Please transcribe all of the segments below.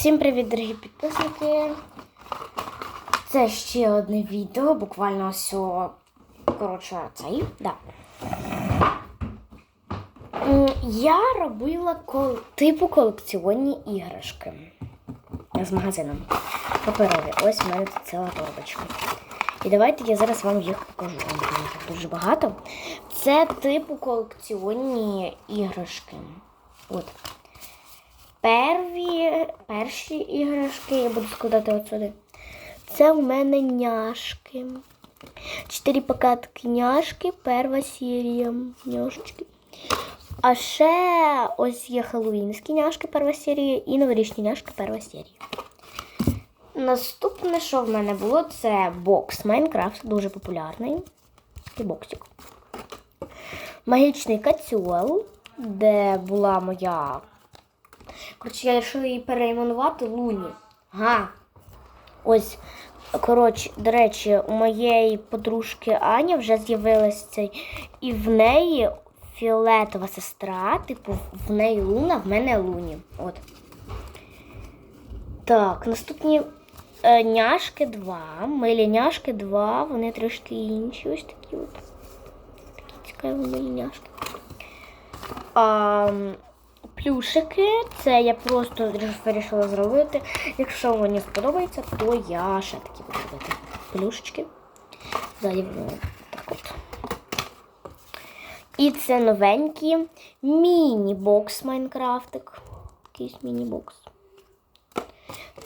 Всім привіт, дорогі підписники. Це ще одне відео, буквально ось, коротше, цей, да. Я робила кол... типу колекціонні іграшки з магазином. Паперові. Ось у мене тут ціла торбочка. І давайте я зараз вам їх покажу. Дуже багато. Це типу колекціонні іграшки. От. Перші іграшки я буду складати отсюди. Це у мене няшки. Чотири пакетки няшки, перша серія няшечки. А ще ось є Хеллоуінські няшки, перша серія, і новорічні няшки, перша серія. Наступне, що в мене було, це бокс Майнкрафт, дуже популярний. Такий боксик. Магічний кацюел, де була моя Коротше, я вирішила її перейменувати Луні. Ага. Ось, коротше, до речі, у моєї подружки Ані вже з'явилася цей. І в неї фіолетова сестра, типу, в неї Луна, в мене Луні. От. Так, наступні е, няшки 2. Милі няшки 2, вони трошки інші. Ось такі от. Такі цікаві милі няшки. А, плюшики. Це я просто вирішила зробити. Якщо мені сподобається, то я ще такі буду робити плюшечки. Воно так от. І це новенький міні-бокс Майнкрафтик. Якийсь міні-бокс.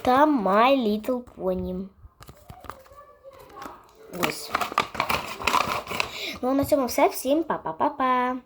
Та My Little Pony. Ось. Ну а на цьому все. Всім па-па-па-па.